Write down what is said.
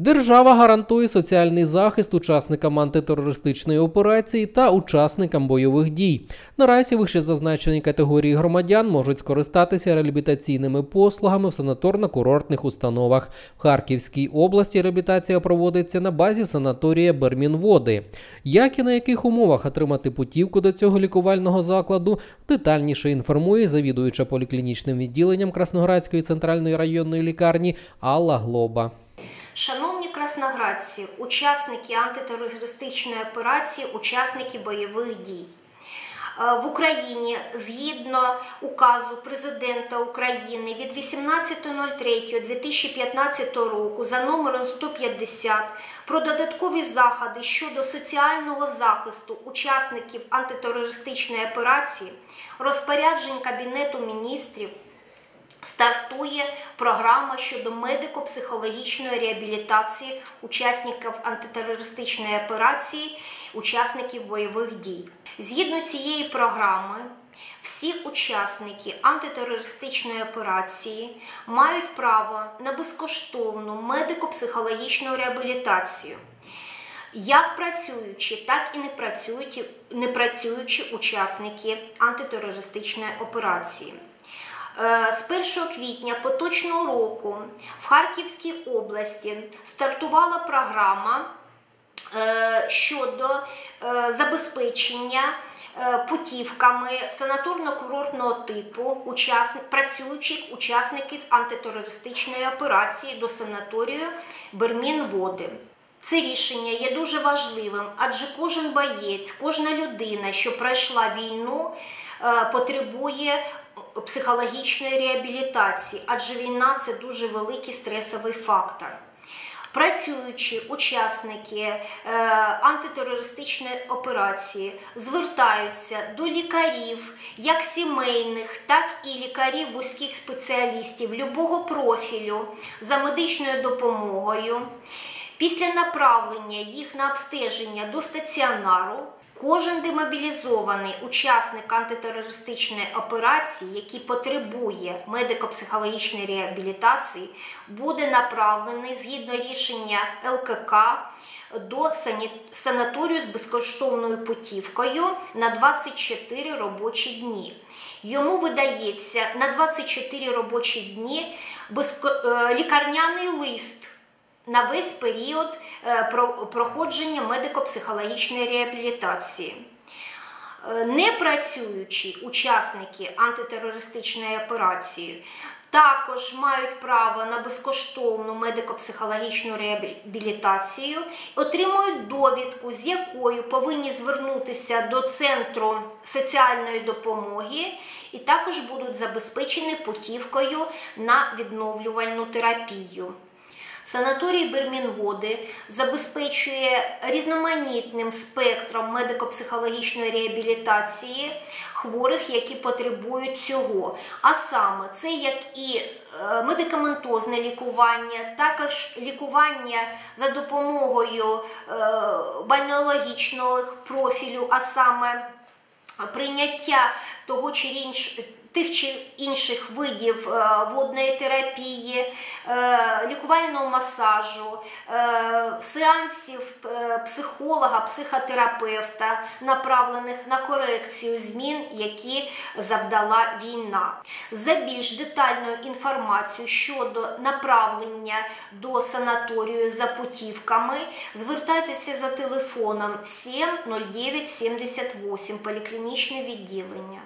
Держава гарантує соціальний захист учасникам антитерористичної операції та учасникам бойових дій. Наразі вище зазначені категорії громадян можуть скористатися реабілітаційними послугами в санаторно-курортних установах. В Харківській області реабілітація проводиться на базі санаторія Бермінводи. Як і на яких умовах отримати путівку до цього лікувального закладу, детальніше інформує завідуюча поліклінічним відділенням Красноградської центральної районної лікарні Алла Глоба. Шановні красноградці, учасники антитерористичної операції, учасники бойових дій. Е, В Україні згідно указу президента України від 18.03.2015 року за номером 150 про додаткові заходи щодо соціального захисту учасників антитерористичної операції, розпоряджень Кабінету міністрів стартує програма щодо медико-психологічної реабілітації учасників антитерористичної операції, учасників бойових дій. Згідно цієї програми, всі учасники антитерористичної операції мають право на безкоштовну медико-психологічну реабілітацію. Як працюючі, так і не працюючі, не працюючі учасники антитерористичної операції. Е, З 1 квітня поточного року в Харківській області стартувала програма е, щодо е, забезпечення путівками санаторно-курортного типу працюючих учасників антитерористичної операції до санаторію Бермін-Води. Це рішення є дуже важливим, адже кожен боєць, кожна людина, що пройшла війну, потребує психологічної реабілітації, адже війна це дуже великий стресовий фактор. Працюючі учасники е, антитерористичної операції звертаються до лікарів, як сімейних, так і лікарів вузьких спеціалістів любого профілю за медичною допомогою. Після направлення їх на обстеження до стаціонару кожен демобілізований учасник антитерористичної операції, який потребує медико-психологічної реабілітації, буде направлений згідно рішення ЛКК до санаторію з безкоштовною путівкою на 24 робочі дні. Йому видається на 24 робочі дні е, лікарняний лист на весь період е, проходження медико-психологічної реабілітації. Е, Не працюючі учасники антитерористичної операції також мають право на безкоштовну медико-психологічну реабілітацію, отримують довідку, з якою повинні звернутися до центру соціальної допомоги, і також будуть забезпечені путівкою на відновлювальну терапію. Санаторій Бермінводи забезпечує різноманітним спектром медико-психологічної реабілітації хворих, які потребують цього. А саме це як і е, медикаментозне лікування, також лікування за допомогою е, бальнеологічного профілю, а саме прийняття того чи інш, тих чи інших видів е, водної терапії, е, лікувального масажу, е, сеансів е, психолога, психотерапевта, направлених на корекцію змін, які завдала війна. За більш детальною інформацією щодо направлення до санаторію за путівками, звертайтеся за телефоном 7 09 78 поліклінічне відділення.